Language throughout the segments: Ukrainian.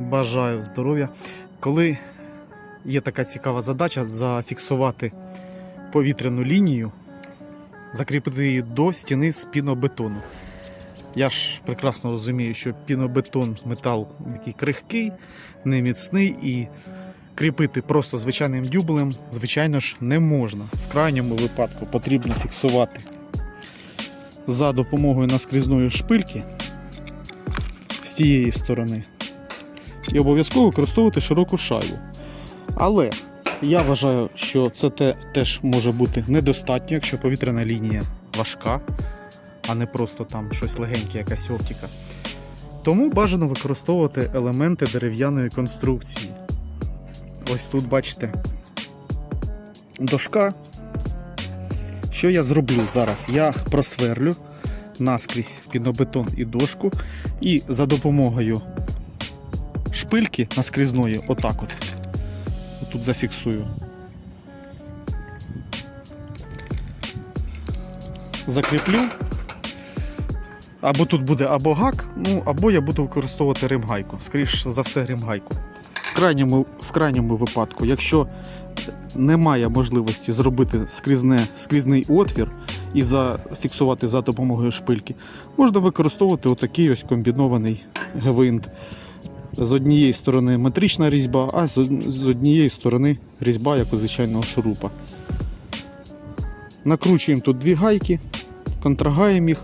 Бажаю здоров'я. Коли є така цікава задача зафіксувати повітряну лінію, закріпити її до стіни з пінобетону. Я ж прекрасно розумію, що пінобетон метал який крихкий, неміцний і кріпити просто звичайним дюбелем, звичайно ж, не можна. В крайньому випадку потрібно фіксувати за допомогою наскрізної шпильки з тієї сторони і обов'язково використовувати широку шайбу. Але я вважаю, що це те, теж може бути недостатньо, якщо повітряна лінія важка, а не просто там щось легеньке, якась оптика. Тому бажано використовувати елементи дерев'яної конструкції. Ось тут бачите дошка. Що я зроблю зараз? Я просверлю наскрізь пінобетон і дошку, і за допомогою шпильки наскрізної, отак от. Тут зафіксую. Закріплю. Або тут буде або гак, ну або я буду використовувати римгайку. Скоріше за все, римгайку. В крайньому, в крайньому випадку, якщо немає можливості зробити скрізне, скрізний отвір і зафіксувати за допомогою шпильки, можна використовувати отакий ось комбінований гвинт. З однієї сторони метрична різьба, а з однієї сторони різьба, як у звичайного шурупа. Накручуємо тут дві гайки, контрагаємо їх,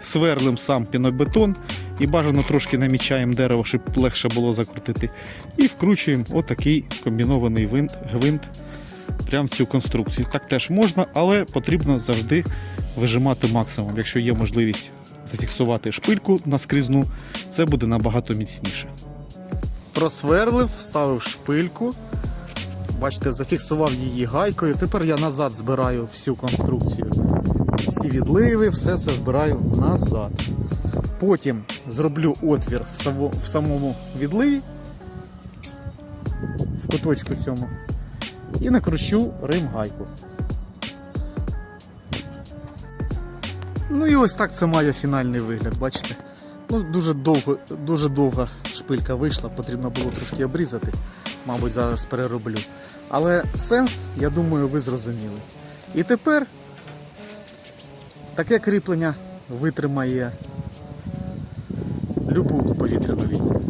сверлим сам пінобетон і бажано трошки намічаємо дерево, щоб легше було закрутити. І вкручуємо отакий комбінований винт, гвинт прямо в цю конструкцію. Так теж можна, але потрібно завжди вижимати максимум. Якщо є можливість зафіксувати шпильку наскрізну, це буде набагато міцніше. Просверлив, вставив шпильку. Бачите, зафіксував її гайкою. Тепер я назад збираю всю конструкцію. Всі відливи, все це збираю назад. Потім зроблю отвір в самому відливі, в куточку цьому, і накручу рим гайку. Ну і ось так це має фінальний вигляд, бачите? Ну, дуже довго, дуже довга шпилька вийшла, потрібно було трошки обрізати. Мабуть, зараз перероблю. Але сенс, я думаю, ви зрозуміли. І тепер таке кріплення витримає любу повітряну лінію.